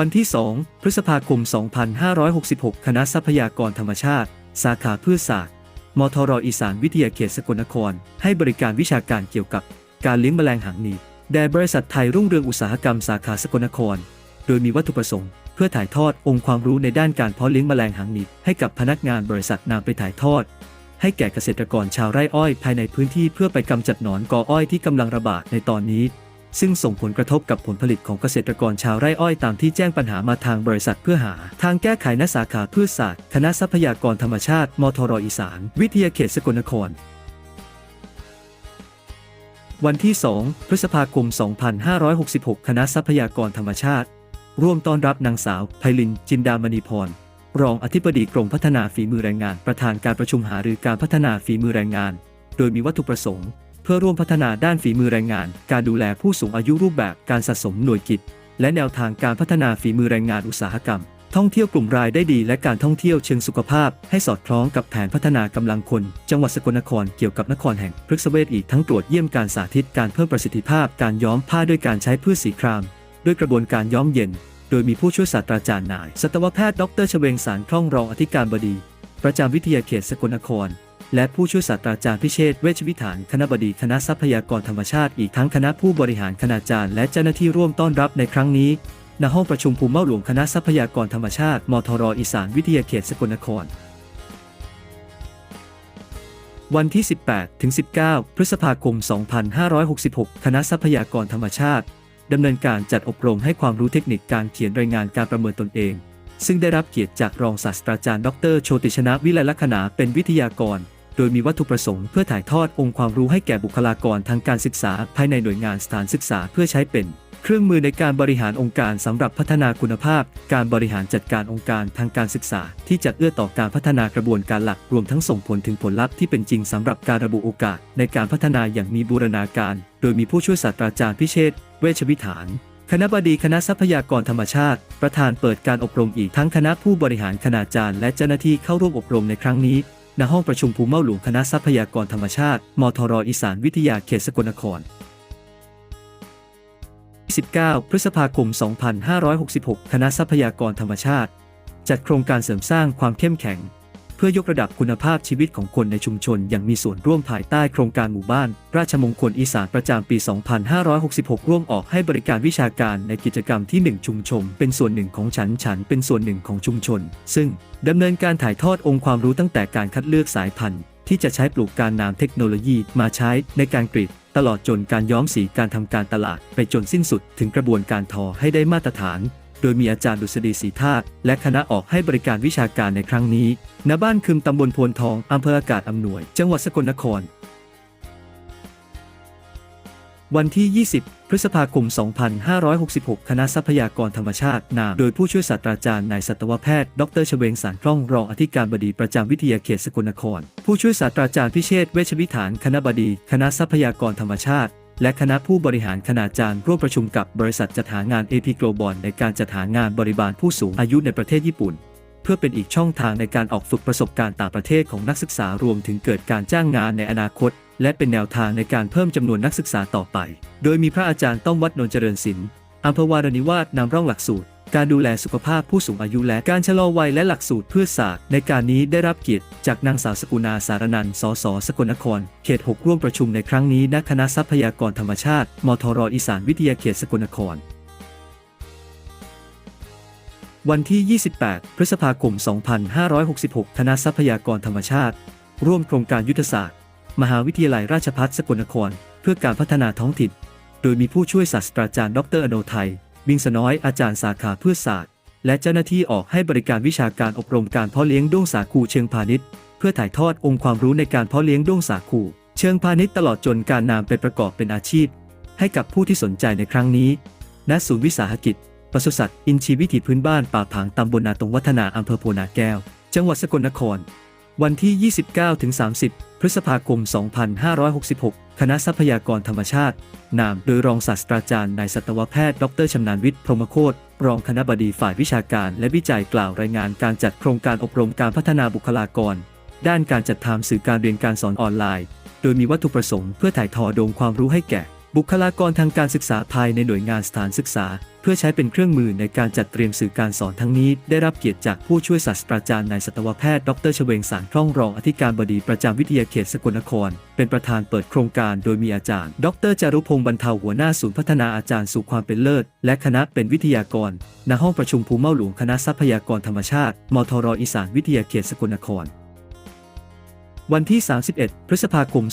วันที่ 2 พฤษภาคม 2566 คณะทรัพยากรธรรมชาติ สาขาพืชศาสตร์ มทรอีสานวิทยาเขตสกลนคร ให้บริการวิชาการเกี่ยวกับการเลี้ยงแมลงหางหนีบแด่บริษัทไทยรุ่งเรืองอุตสาหกรรมสาขาสกลนคร โดยมีวัตถุประสงค์ เพื่อถ่ายทอดองค์ความรู้ในด้านการเพาะเลี้ยงแมลงหางหนีบให้กับพนักงานบริษัทนำไปถ่ายทอด ให้แก่เกษตรกรชาวไร่อ้อยภายในพื้นที่เพื่อไปกำจัดหนอนกออ้อยที่กำลังระบาดในตอนนี้ ซึ่งส่งผลกระทบกับผลผลิตของเกษตรกรชาวไร่อ้อยตามที่แจ้งปัญหามาทางบริษัทเพื่อหา ทางแก้ไขณสาขาพืชศาสตร์ คณะทรัพยากรธรรมชาติ มทรอีสาน วิทยาเขตสกลนคร วันที่ 2 พฤษภาคม 2566 คณะทรัพยากรธรรมชาติ ร่วมต้อนรับนางสาวไพลิน จินดามณีพรรองอธิบดีกรมพัฒนาฝีมือแรงงาน ประธานการประชุมหารือการพัฒนาฝีมือแรงงาน โดยมีวัตถุประสงค์ เพื่อร่วมพัฒนาด้านฝีมือแรงงาน การดูแลผู้สูงอายุรูปแบบการสะสมหน่วยกิจ และแนวทางการพัฒนาฝีมือแรงงานอุตสาหกรรม ท่องเที่ยวกลุ่มรายได้ดี และการท่องเที่ยวเชิงสุขภาพ ให้สอดคล้องกับแผนพัฒนากำลังคน จังหวัดสกลนครเกี่ยวกับนครแห่งพฤกษเวทอีกทั้งตรวจเยี่ยมการสาธิตการเพิ่มประสิทธิภาพการย้อมผ้าด้วยการใช้พืชสีคราม ด้วยกระบวนการย้อมเย็น โดยมีผู้ช่วยศาสตราจารย์นายสัตวแพทย์ดรชเวงสารคล่องรองอธิการบดี ประจำวิทยาเขตสกลนคร และผู้ช่วยศาสตราจารย์พิเชษเวชวิถานคณบดีคณะทรัพยากรธรรมชาติอีกทั้งคณะผู้บริหารคณาจารย์และเจ้าหน้าที่ร่วมต้อนรับในครั้งนี้ณห้องประชุมภูมิเมาหลวงคณะทรัพยากรธรรมชาติ มทรอีสานวิทยาเขตสกลนคร วันที่ 18 ถึง 19 พฤษภาคม 2566 คณะทรัพยากรธรรมชาติ ดำเนินการจัดอบรมให้ความรู้เทคนิคการเขียนรายงานการประเมินตนเอง ซึ่งได้รับเกียรติจากรองศาสตราจารย์ ดร โชติชนะวิไลลักษณาเป็นวิทยากร โดยมีวัตถุประสงค์เพื่อถ่ายทอดองค์ความรู้ให้แก่บุคลากรทางการศึกษา ภายในหน่วยงานสถานศึกษาเพื่อใช้เป็นเครื่องมือในการบริหารองค์การสำหรับพัฒนาคุณภาพ การบริหารจัดการองค์การทางการศึกษา ที่จะเอื้อต่อการพัฒนากระบวนการหลักรวมทั้งส่งผลถึงผลลัพธ์ที่เป็นจริงสำหรับการระบุโอกาส ในการพัฒนาอย่างมีบูรณาการ โดยมีผู้ช่วยศาสตราจารย์พิเชษเวชวิถาน คณะบดีคณะทรัพยากรธรรมชาติ ประธานเปิดการอบรมอีกทั้งคณะผู้บริหารคณาจารย์และเจ้าหน้าที่เข้าร่วมอบรมในครั้งนี้ ณห้องประชุมภูมิเมาหลวงคณะทรัพยากรธรรมชาติ มทรอีสานวิทยาเขตสกลนคร 19 พฤษภาคม 2566 คณะทรัพยากรธรรมชาติ จัดโครงการเสริมสร้างความเข้มแข็ง เพื่อยกระดับคุณภาพชีวิตของคนในชุมชนอย่างมีส่วนร่วมภายใต้โครงการหมู่บ้าน ราชมงคลอีสานประจำปี 2566 ร่วมออกให้บริการวิชาการในกิจกรรมที่ 1 ชุมชนเป็นส่วนหนึ่งของฉันฉันเป็นส่วนหนึ่งของชุมชน ซึ่งดำเนินการถ่ายทอดองค์ความรู้ตั้งแต่การคัดเลือกสายพันธุ์ ที่จะใช้ปลูกการนำเทคโนโลยีมาใช้ในการกรีดตลอดจนการย้อมสีการทำการตลาด ไปจนสิ้นสุดถึงกระบวนการทอให้ได้มาตรฐาน โดยมีอาจารย์ดุษฎีศรีธาตุและคณะออกให้บริการวิชาการในครั้งนี้ ณ บ้านคึมตำบลโพนทอง อำเภออากาศอำนวย จังหวัดสกลนคร วันที่ 20 พฤษภาคม 2566 คณะทรัพยากรธรรมชาติ นาม โดยผู้ช่วยศาสตราจารย์นายสัตวแพทย์ ดรชเวงสารคล่อง รองอธิการบดีประจำวิทยาเขตสกลนคร ผู้ช่วยศาสตราจารย์พิเชษเวชวิถาน คณะบดี คณะทรัพยากรธรรมชาติ และคณะผู้บริหารคณาจารย์ร่วมประชุมกับบริษัทจัดหางาน AP Global ในการจัดหางานบริบาลผู้สูงอายุในประเทศญี่ปุ่น เพื่อเป็นอีกช่องทางในการออกฝึกประสบการณ์ต่างประเทศของนักศึกษารวมถึงเกิดการจ้างงานในอนาคต และเป็นแนวทางในการเพิ่มจำนวนนักศึกษาต่อไป โดยมีพระอาจารย์ต้อมวัดนนเจริญศิลป์อัมพวารนิวาสนำร่องหลักสูตร การดูแลสุขภาพผู้สูงอายุและการชะลอวัยและหลักสูตรเพืชศาสตร์ในการนี้ได้รับเกียรติจากนางสาวสกุณาสารนัน สส สกลนคร เขต 6 ร่วมประชุมในครั้งนี้ณคณะทรัพยากรธรรมชาติ มทรอีสานวิทยาเขตสกลนคร วันที่ 28 พฤษภาคม 2566 คณะทรัพยากรธรรมชาติ ร่วมโครงการยุทธศาสตร์ มหาวิทยาลัยราชภัฏสกลนคร เพื่อการพัฒนาท้องถิ่น โดยมีผู้ช่วยศาสตราจารย์ ดรอโนไทย บิงสน้อยอาจารย์สาขาพืชศาสตร์ และเจ้าหน้าที่ออกให้บริการวิชาการอบรมการเพาะเลี้ยงด้วงสาคูเชิงพาณิชย์เพื่อถ่ายทอดองค์ความรู้ในการเพาะเลี้ยงด้วงสาคูเชิงพาณิชย์ตลอดจนการนำไปประกอบเป็นอาชีพ ให้กับผู้ที่สนใจในครั้งนี้ ณ ศูนย์วิสาหกิจปศุสัตว์อินทรีวิถีพื้นบ้านป่าผางตำบลนาตรงวัฒนาอำเภอโพนาแก้ว จังหวัดสกลนคร วันที่ 29-30 พฤษภาคม 2566 คณะทรัพยากรธรรมชาติ นามโดยรองศาสตราจารย์นายสัตวแพทย์ ดรชำนาญวิทย์ พรหมโคตรรองคณะบดีฝ่ายวิชาการและวิจัยกล่าวรายงานการจัดโครงการอบรมการพัฒนาบุคลากร ด้านการจัดทำสื่อการเรียนการสอนออนไลน์ โดยมีวัตถุประสงค์เพื่อถ่ายทอดองค์ความรู้ให้แก่ บุคลากรทางการศึกษาภายในหน่วยงานสถานศึกษา เพื่อใช้เป็นเครื่องมือในการจัดเตรียมสื่อการสอนทั้งนี้ ได้รับเกียรติจากผู้ช่วยศาสตราจารย์นายสัตวแพทย์ดรชเวงสารคล่องรองอธิการบดีประจำวิทยาเขตสกลนคร เป็นประธานเปิดโครงการโดยมีอาจารย์ ดรจารุพงศ์บรรเทาหัวหน้าศูนย์พัฒนาอาจารย์สู่ความเป็นเลิศ และคณะเป็นวิทยากรณห้องประชุมภูเม่าหลวงคณะทรัพยากรธรรมชาติมทรอีสานวิทยาเขตสกลนคร วันที่ 31 พฤษภาคม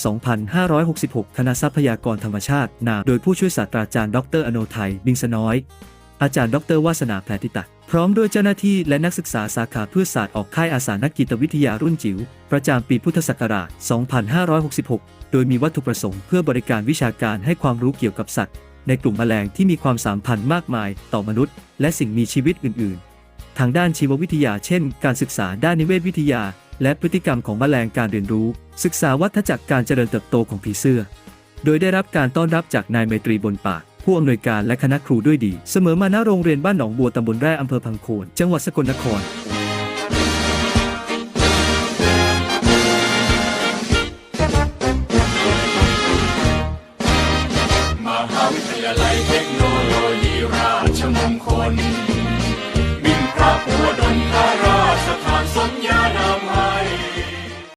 2566 คณะทรัพยากรธรรมชาติ นา โดยผู้ช่วยศาสตราจารย์ ดร อโนไทย บิงสน้อย อาจารย์ ดร วาสนาแพรติตะ พร้อมด้วยเจ้าหน้าที่และนักศึกษาสาขาพืชศาสตร์ออกค่ายอาสานักจิตวิทยารุ่นจิ๋ว ประจำปีพุทธศักราช 2566 โดยมีวัตถุประสงค์เพื่อบริการวิชาการให้ความรู้เกี่ยวกับสัตว์ ในกลุ่มแมลงที่มีความสัมพันธ์มากมาย ต่อมนุษย์ และสิ่งมีชีวิตอื่น ๆ ทางด้านชีววิทยา เช่น การศึกษาด้านนิเวศวิทยา และพฤติกรรมของแมลงการเรียนรู้ ศึกษาวัฏจักรการเจริญเติบโตของผีเสื้อ โดยได้รับการต้อนรับจากนายเมตรีบนปาก ผู้อำนวยการและคณะครูด้วยดี เสมอมาณโรงเรียนบ้านหนองบัวตำบลแร่อำเภอพังโคน จังหวัดสกลนคร